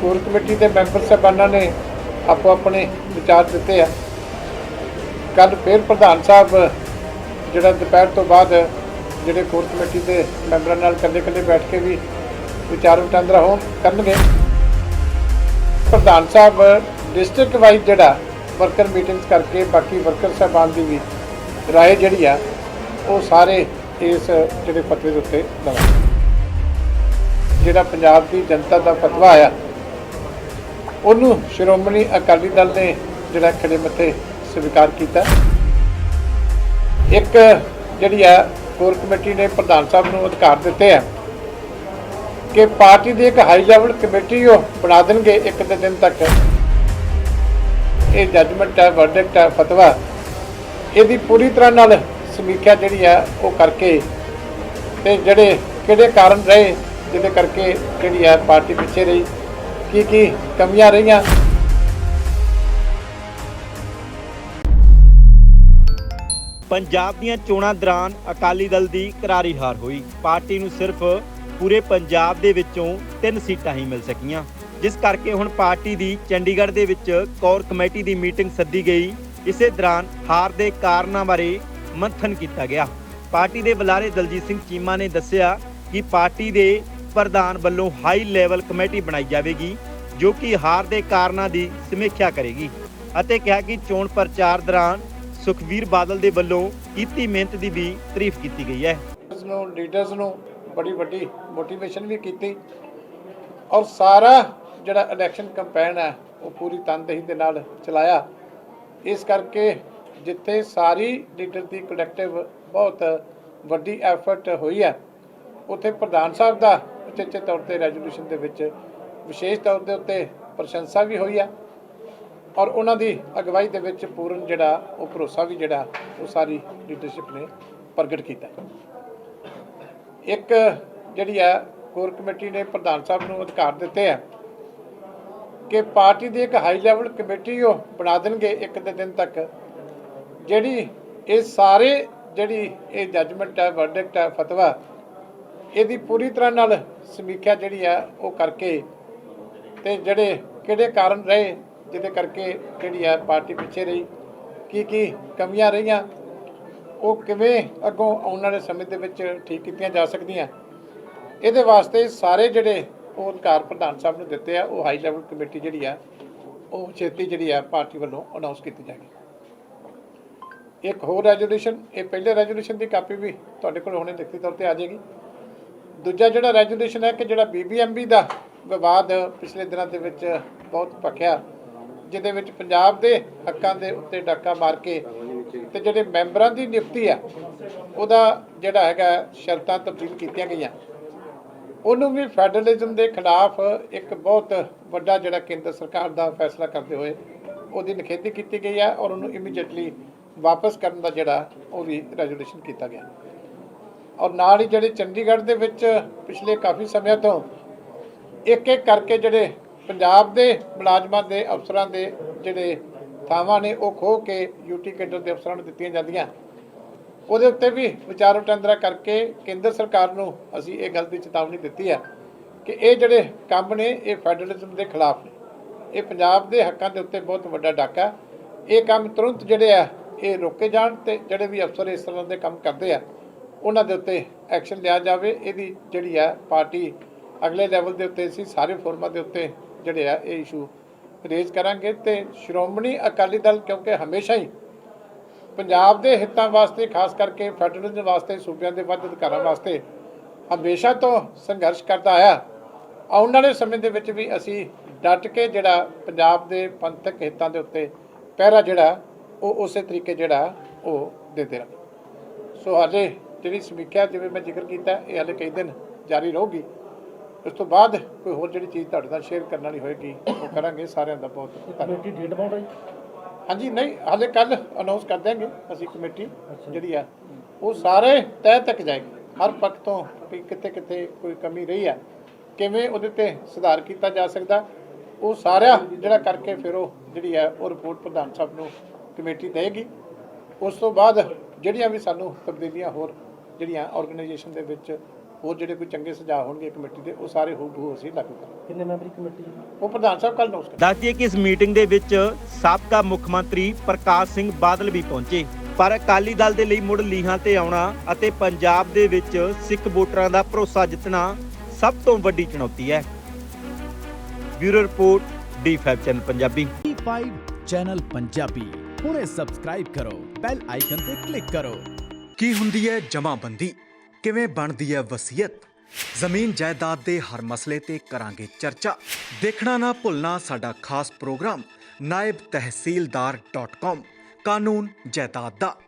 Core committee ਦੇ member ਸਾਹਿਬਾਨਾਂ ਨੇ ਆਪੋ ਆਪਣੇ ਵਿਚਾਰ ਦਿੱਤੇ ਆ। ਕੱਲ ਫਿਰ ਪ੍ਰਧਾਨ ਸਾਹਿਬ, ਜਿਹੜਾ ਦੁਪਹਿਰ ਤੋਂ ਬਾਅਦ ਜਿਹੜੇ ਕੋਰ ਕਮੇਟੀ ਦੇ ਮੈਂਬਰਾਂ ਨਾਲ ਇਕੱਲੇ-ਇਕੱਲੇ ਬੈਠ ਕੇ ਵੀ ਵਿਚਾਰ ਵਟਾਂਦਰਾ ਹੋਣ ਕਰਨਗੇ। ਪ੍ਰਧਾਨ ਸਾਹਿਬ ਡਿਸਟ੍ਰਿਕਟ ਵਾਈਜ਼ ਜਿਹੜਾ ਵਰਕਰ ਮੀਟਿੰਗਸ ਕਰਕੇ ਬਾਕੀ ਵਰਕਰ ਸਾਹਿਬਾਨ ਦੀ ਵੀ ਰਾਏ ਜਿਹੜੀ ਆ, ਉਹ ਸਾਰੇ ਇਸ ਜਿਹੜੇ ਫਤਵੇ ਦੇ ਉੱਤੇ ਲਵਾਂਗੇ ਜਿਹੜਾ ਪੰਜਾਬ ਦੀ ਜਨਤਾ ਦਾ ਫਤਵਾ ਆ ਉਹਨੂੰ ਸ਼੍ਰੋਮਣੀ ਅਕਾਲੀ ਦਲ ਨੇ ਜਿਹੜਾ ਖੜੇ ਮੱਥੇ ਸਵੀਕਾਰ ਕੀਤਾ। ਇੱਕ ਜਿਹੜੀ ਆ, ਕੋਰ ਕਮੇਟੀ ਨੇ ਪ੍ਰਧਾਨ ਸਾਹਿਬ ਨੂੰ ਅਧਿਕਾਰ ਦਿੱਤੇ ਆ ਕਿ ਪਾਰਟੀ ਦੀ ਇੱਕ ਹਾਈ ਲੈਵਲ ਕਮੇਟੀ ਉਹ ਬਣਾ ਦੇਣਗੇ ਇੱਕ ਦੇ ਦਿਨ ਤੱਕ। ਇਹ ਜੱਜਮੈਂਟ ਹੈ ਵਰਡਿਕਟ ਹੈ ਫਤਵਾ। ਇਹਦੀ ਪੂਰੀ ਤਰ੍ਹਾਂ ਨਾਲ ਸਮੀਖਿਆ ਜਿਹੜੀ ਆ, ਉਹ ਕਰਕੇ ਤੇ ਜਿਹੜੇ ਕਿਹੜੇ ਕਾਰਨ ਰਹੇ, ਜਿਹਦੇ ਕਰਕੇ ਜਿਹੜੀ ਆ ਪਾਰਟੀ ਪਿੱਛੇ ਰਹੀ। ਕੀ ਕੀ ਕਮੀਆਂ ਰਹੀਆਂ? ਪੰਜਾਬ ਦੀਆਂ ਚੋਣਾਂ ਦੌਰਾਨ ਅਕਾਲੀ ਦਲ ਦੀ ਕਰਾਰੀ ਹਾਰ ਹੋਈ। ਪਾਰਟੀ ਨੂੰ ਸਿਰਫ ਪੂਰੇ ਪੰਜਾਬ ਦੇ ਵਿੱਚੋਂ ਤਿੰਨ ਸੀਟਾਂ ਹੀ ਮਿਲ ਸਕੀਆਂ। ਜਿਸ ਕਰਕੇ ਹੁਣ ਪਾਰਟੀ ਦੀ ਚੰਡੀਗੜ੍ਹ ਦੇ ਵਿੱਚ ਕੋਰ ਕਮੇਟੀ ਦੀ ਮੀਟਿੰਗ ਸੱਦੀ ਗਈ। ਇਸੇ ਦੌਰਾਨ ਹਾਰ ਦੇ ਕਾਰਨਾਂ ਬਾਰੇ ਮੰਥਨ ਕੀਤਾ ਗਿਆ। ਪਾਰਟੀ ਦੇ ਬੁਲਾਰੇ ਦਲਜੀਤ ਸਿੰਘ ਚੀਮਾ ਨੇ ਦੱਸਿਆ ਕਿ ਪਾਰਟੀ ਦੇ ਪ੍ਰਧਾਨ ਵੱਲੋਂ ਹਾਈ ਲੈਵਲ ਕਮੇਟੀ ਬਣਾਈ ਜਾਵੇਗੀ। ਜੋ ਕਿ ਹਾਰ ਦੇ ਕਾਰਨਾਂ ਦੀ ਸਮੀਖਿਆ ਕਰੇਗੀ ਅਤੇ ਕਿਹਾ ਕਿ ਚੋਣ ਪ੍ਰਚਾਰ ਦੌਰਾਨ ਸੁਖਵੀਰ ਬਾਦਲ ਦੇ ਵੱਲੋਂ ਕੀਤੀ ਮਿਹਨਤ ਦੀ ਵੀ ਤਾਰੀਫ ਕੀਤੀ ਗਈ ਹੈ। ਇਸ ਨੂੰ ਲੀਡਰਸ ਨੂੰ ਬੜੀ ਵੱਡੀ ਮੋਟੀਵੇਸ਼ਨ ਵੀ ਕੀਤੀ ਔਰ ਸਾਰਾ ਜਿਹੜਾ ਇਲੈਕਸ਼ਨ ਕੈਂਪੇਨ ਹੈ, ਉਹ ਪੂਰੀ ਤਨਦੇਹੀ ਦੇ ਨਾਲ ਚਲਾਇਆ। ਇਸ ਕਰਕੇ ਜਿੱਥੇ ਸਾਰੀ ਲੀਡਰ ਦੀ ਕਲੈਕਟਿਵ ਬਹੁਤ ਵੱਡੀ ਐਫਰਟ ਹੋਈ ਹੈ, ਉੱਥੇ ਪ੍ਰਧਾਨ ਸਾਹਿਬ ਦਾ ਉਚੇਚੇ ਤੌਰ ਤੇ ਰੈਜ਼ੋਲੂਸ਼ਨ ਦੇ ਵਿੱਚ ਵਿਸ਼ੇਸ਼ ਤੌਰ ਦੇ ਉੱਤੇ ਪ੍ਰਸ਼ੰਸਾ ਵੀ ਹੋਈ ਹੈ ਔਰ ਉਹਨਾਂ ਦੀ ਅਗਵਾਈ ਦੇ ਵਿੱਚ ਪੂਰਨ ਜਿਹੜਾ ਉਹ ਭਰੋਸਾ ਵੀ ਜਿਹੜਾ ਉਹ ਸਾਰੀ ਲੀਡਰਸ਼ਿਪ ਨੇ ਪ੍ਰਗਟ ਕੀਤਾ। ਇੱਕ ਜਿਹੜੀ ਹੈ ਕੋਰ ਕਮੇਟੀ ਨੇ ਪ੍ਰਧਾਨ ਸਾਹਿਬ ਨੂੰ ਅਧਿਕਾਰ ਦਿੱਤੇ ਆ ਕਿ ਪਾਰਟੀ ਦੀ ਇੱਕ ਹਾਈ ਲੈਵਲ ਕਮੇਟੀ ਉਹ ਬਣਾ ਦੇਣਗੇ ਇੱਕ ਦੇ ਦਿਨ ਤੱਕ। ਜਿਹੜੀ ਇਹ ਸਾਰੇ ਜਿਹੜੀ ਇਹ ਜੱਜਮੈਂਟ ਹੈ ਵਰਡਿਕਟ ਹੈ, ਫਤਵਾ, ਇਹਦੀ ਪੂਰੀ ਤਰ੍ਹਾਂ ਨਾਲ ਸਮੀਖਿਆ ਜਿਹੜੀ ਆ ਉਹ ਕਰਕੇ ਤੇ ਜਿਹੜੇ ਕਿਹੜੇ ਕਾਰਨ ਰਹੇ ਜਿਹਦੇ ਕਰਕੇ ਜਿਹੜੀ ਆ ਪਾਰਟੀ ਪਿੱਛੇ ਰਹੀ? ਕੀ ਕੀ ਕਮੀਆਂ ਰਹੀਆਂ? ਉਹ ਕਿਵੇਂ ਅੱਗੋਂ ਆਉਣ ਵਾਲੇ ਸਮੇਂ ਦੇ ਵਿੱਚ ਠੀਕ ਕੀਤੀਆਂ ਜਾ ਸਕਦੀਆਂ? ਇਹਦੇ ਵਾਸਤੇ ਸਾਰੇ ਜਿਹੜੇ ਉਹ ਅਧਿਕਾਰ ਪ੍ਰਧਾਨ ਸਾਹਿਬ ਨੂੰ ਦਿੱਤੇ ਆ, ਉਹ ਹਾਈ ਲੈਵਲ ਕਮੇਟੀ ਜਿਹੜੀ ਆ, ਉਹ ਛੇਤੀ ਜਿਹੜੀ ਆ ਪਾਰਟੀ ਵੱਲੋਂ ਅਨਾਉਂਸ ਕੀਤੀ ਜਾਏਗੀ। ਇੱਕ ਹੋਰ ਰੈਜੋਲੂਸ਼ਨ ਇਹ ਪਹਿਲੇ ਰੈਜੋਲੂਸ਼ਨ ਦੀ ਕਾਪੀ ਵੀ ਤੁਹਾਡੇ ਕੋਲ ਹੁਣੇ ਲਿਖਤੀ ਤੌਰ ਤੇ ਆ ਜਾਏਗੀ। ਦੂਜਾ ਜਿਹੜਾ ਰੈਜੋਲੂਸ਼ਨ ਹੈ ਕਿ ਜਿਹੜਾ ਬੀਬੀਐਮਬੀ ਦਾ ਵਿਵਾਦ ਪਿਛਲੇ ਦਿਨਾਂ ਦੇ ਵਿੱਚ ਬਹੁਤ ਭਖਿਆ, ਜਿਹਦੇ ਵਿੱਚ ਪੰਜਾਬ ਦੇ ਹੱਕਾਂ ਦੇ ਉੱਤੇ ਡਾਕਾ ਮਾਰ ਕੇ ਤੇ ਜਿਹੜੇ ਮੈਂਬਰਾਂ ਦੀ ਨਿਯੁਕਤੀ ਆ, ਉਹਦਾ ਜਿਹੜਾ ਹੈਗਾ ਸ਼ਰਤਾਂ ਤਬਦੀਲ ਕੀਤੀਆਂ ਗਈਆਂ। ਉਹਨੂੰ ਵੀ ਫੈਡਰਲਿਜ਼ਮ ਦੇ ਖਿਲਾਫ ਇੱਕ ਬਹੁਤ ਵੱਡਾ ਜਿਹੜਾ ਕੇਂਦਰ ਸਰਕਾਰ ਦਾ ਫੈਸਲਾ ਕਰਦੇ ਹੋਏ ਉਹਦੀ ਨਿਖੇਧੀ ਕੀਤੀ ਗਈ ਹੈ ਔਰ ਉਹਨੂੰ ਇਮੀਡੀਏਟਲੀ ਵਾਪਸ ਕਰਨ ਦਾ ਜਿਹੜਾ ਉਹ ਵੀ ਰੈਜ਼ੋਲੂਸ਼ਨ ਕੀਤਾ ਗਿਆ। ਔਰ ਨਾਲ ਹੀ ਜਿਹੜੇ ਚੰਡੀਗੜ੍ਹ ਦੇ ਵਿੱਚ ਪਿਛਲੇ ਕਾਫੀ ਸਮਿਆਂ ਤੋਂ ਇੱਕ ਇੱਕ ਕਰਕੇ ਜਿਹੜੇ ਪੰਜਾਬ ਦੇ ਮੁਲਾਜ਼ਮਾਂ ਦੇ ਅਫਸਰਾਂ ਦੇ ਜਿਹੜੇ ਥਾਵਾਂ ਨੇ, ਉਹ ਖੋ ਕੇ ਯੂਟੀ ਕੇਡਰ ਦੇ ਅਫਸਰਾਂ ਨੂੰ ਦਿੱਤੀਆਂ ਜਾਂਦੀਆਂ। ਉਹਦੇ ਉੱਤੇ ਵੀ ਵਿਚਾਰ ਵਟਾਂਦਰਾ ਕਰਕੇ ਕੇਂਦਰ ਸਰਕਾਰ ਨੂੰ ਅਸੀਂ ਇਹ ਗੱਲ ਦੀ ਚੇਤਾਵਨੀ ਦਿੱਤੀ ਹੈ ਕਿ ਇਹ ਜਿਹੜੇ ਕੰਮ ਨੇ, ਇਹ ਫੈਡਰਲਿਜ਼ਮ ਦੇ ਖਿਲਾਫ ਨੇ। ਇਹ ਪੰਜਾਬ ਦੇ ਹੱਕਾਂ ਦੇ ਉੱਤੇ ਬਹੁਤ ਵੱਡਾ ਡਾਕਾ ਇਹ ਕੰਮ ਤੁਰੰਤ ਜਿਹੜੇ ਆ, ਇਹ ਰੋਕੇ ਜਾਣ ਤੇ ਜਿਹੜੇ ਵੀ ਅਫਸਰ ਇਸ ਤਰ੍ਹਾਂ ਦੇ ਕੰਮ ਕਰਦੇ ਆ, ਉਹਨਾਂ ਦੇ ਉੱਤੇ ਐਕਸ਼ਨ ਲਿਆ ਜਾਵੇ। ਇਹਦੀ ਜਿਹੜੀ ਆ ਪਾਰਟੀ ਅਗਲੇ ਲੈਵਲ ਦੇ ਉੱਤੇ ਅਸੀਂ ਸਾਰੇ ਫੋਰਮਾਂ ਦੇ ਉੱਤੇ ਜਿਹੜੇ ਆ ਇਹ ਇਸ਼ੂ ਰੇਜ਼ ਕਰਾਂਗੇ ਤੇ ਸ਼੍ਰੋਮਣੀ ਅਕਾਲੀ ਦਲ ਕਿਉਂਕਿ ਹਮੇਸ਼ਾ ਹੀ ਪੰਜਾਬ ਦੇ ਹਿੱਤਾਂ ਵਾਸਤੇ, ਖਾਸ ਕਰਕੇ ਫੈਡਰਲਿਜ਼ਮ ਵਾਸਤੇ, ਸੂਬਿਆਂ ਦੇ ਵੱਧ ਅਧਿਕਾਰਾਂ ਵਾਸਤੇ ਹਮੇਸ਼ਾ ਤੋਂ ਸੰਘਰਸ਼ ਕਰਦਾ ਆਇਆ। ਆਉਣ ਵਾਲੇ ਸਮੇਂ ਦੇ ਵਿੱਚ ਵੀ ਅਸੀਂ ਡਟ ਕੇ ਜਿਹੜਾ ਪੰਜਾਬ ਦੇ ਪੰਥਕ ਹਿੱਤਾਂ ਦੇ ਉੱਤੇ ਪਹਿਰਾ ਜਿਹੜਾ, ਉਹ ਉਸੇ ਤਰੀਕੇ ਜਿਹੜਾ ਉਹ ਦਿੰਦੇ ਰਹਾਂਗੇ। ਸੋ ਹਾਲੇ ਜਿਹੜੀ ਸਮੀਖਿਆ ਜਿਵੇਂ ਮੈਂ ਜ਼ਿਕਰ ਕੀਤਾ, ਇਹ ਹਾਲੇ ਕਈ ਦਿਨ ਜਾਰੀ ਰਹੂਗੀ। ਉਸ ਤੋਂ ਬਾਅਦ ਕੋਈ ਹੋਰ ਜਿਹੜੀ ਚੀਜ਼ ਤੁਹਾਡੇ ਨਾਲ ਸ਼ੇਅਰ ਕਰਨ ਵਾਲੀ ਹੋਏਗੀ ਉਹ ਕਰਾਂਗੇ ਸਾਰਿਆਂ ਦਾ ਬਹੁਤ ਧੰਨਵਾਦ। ਕਮੇਟੀ ਡੇਟ ਬਣ ਰਹੀ ਹਾਂਜੀ ਨਹੀਂ ਹਾਲੇ ਕੱਲ ਅਨਾਉਂਸ ਕਰ ਦਿਆਂਗੇ ਅਸੀਂ ਕਮੇਟੀ ਜਿਹੜੀ ਆ ਉਹ ਸਾਰੇ ਤਹਿ ਤੱਕ ਜਾਏਗੀ। ਹਰ ਪੱਖ ਤੋਂ ਵੀ ਕਿੱਥੇ ਕਿੱਥੇ ਕੋਈ ਕਮੀ ਰਹੀ ਆ ਕਿਵੇਂ ਉਹਦੇ ਤੇ ਸੁਧਾਰ ਕੀਤਾ ਜਾ ਸਕਦਾ ਉਹ ਸਾਰਾ ਜਿਹੜਾ ਕਰਕੇ ਫਿਰ ਉਹ ਜਿਹੜੀ ਆ ਉਹ ਰਿਪੋਰਟ ਪ੍ਰਧਾਨ ਸਾਹਿਬ ਨੂੰ ਕਮੇਟੀ ਦੇਗੀ ਉਸ ਤੋਂ ਬਾਅਦ ਜਿਹੜੀਆਂ ਵੀ ਸਾਨੂੰ ਤਬਦੀਲੀਆਂ ਹੋਰ ਜਿਹੜੀਆਂ ਆਰਗੇਨਾਈਜੇਸ਼ਨ ਦੇ ਵਿੱਚ ਹੋਰ ਜਿਹੜੇ ਕੋਈ ਚੰਗੇ ਸੁਝਾਅ ਹੋਣਗੇ ਕਮੇਟੀ ਦੇ ਉਹ ਸਾਰੇ ਹੂ ਬਹੂ ਅਸੀਂ ਲਾਗੂ ਕਰਾਂਗੇ। ਕਿੰਨੇ ਮੈਂਬਰੀ ਕਮੇਟੀ ਹੈ ਉਹ ਪ੍ਰਧਾਨ ਸਾਹਿਬ ਕੱਲ ਨੋਟ ਦੱਸ ਦਈਏ ਕਿ ਇਸ ਮੀਟਿੰਗ ਦੇ ਵਿੱਚ ਸਾਬਕਾ ਮੁੱਖ ਮੰਤਰੀ ਪ੍ਰਕਾਸ਼ ਸਿੰਘ ਬਾਦਲ ਵੀ ਪਹੁੰਚੇ। ਪਰ ਅਕਾਲੀ ਦਲ ਦੇ ਲਈ ਮੁੜ ਲੀਹਾਂ ਤੇ ਆਉਣਾ ਅਤੇ ਪੰਜਾਬ ਦੇ ਵਿੱਚ ਸਿੱਖ ਵੋਟਰਾਂ ਦਾ ਭਰੋਸਾ ਜਿੱਤਣਾ ਸਭ ਤੋਂ ਵੱਡੀ ਚੁਣੌਤੀ ਹੈ। ਬਿਊਰੋ ਰਿਪੋਰਟ ਡੀ5 ਚੈਨਲ ਪੰਜਾਬੀ। ਟੀ5 ਚੈਨਲ ਪੰਜਾਬੀ। ਹੁਣੇ ਸਬਸਕ੍ਰਾਈਬ ਕਰੋ ਬੈਲ ਆਈਕਨ ਤੇ ਕਲਿੱਕ ਕਰੋ। ਕੀ ਹੁੰਦੀ ਹੈ ਜਮਾਬੰਦੀ? ਕਿਵੇਂ ਬਣਦੀ ਹੈ ਵਸੀਅਤ? ਜ਼ਮੀਨ ਜਾਇਦਾਦ ਦੇ ਹਰ ਮਸਲੇ ਤੇ ਕਰਾਂਗੇ ਚਰਚਾ। ਦੇਖਣਾ ਨਾ ਭੁੱਲਣਾ ਸਾਡਾ ਖਾਸ ਪ੍ਰੋਗਰਾਮ, ਨਾਇਬ ਤਹਿਸੀਲਦਾਰ.com ਕਾਨੂੰਨ ਜਾਇਦਾਦ ਦਾ।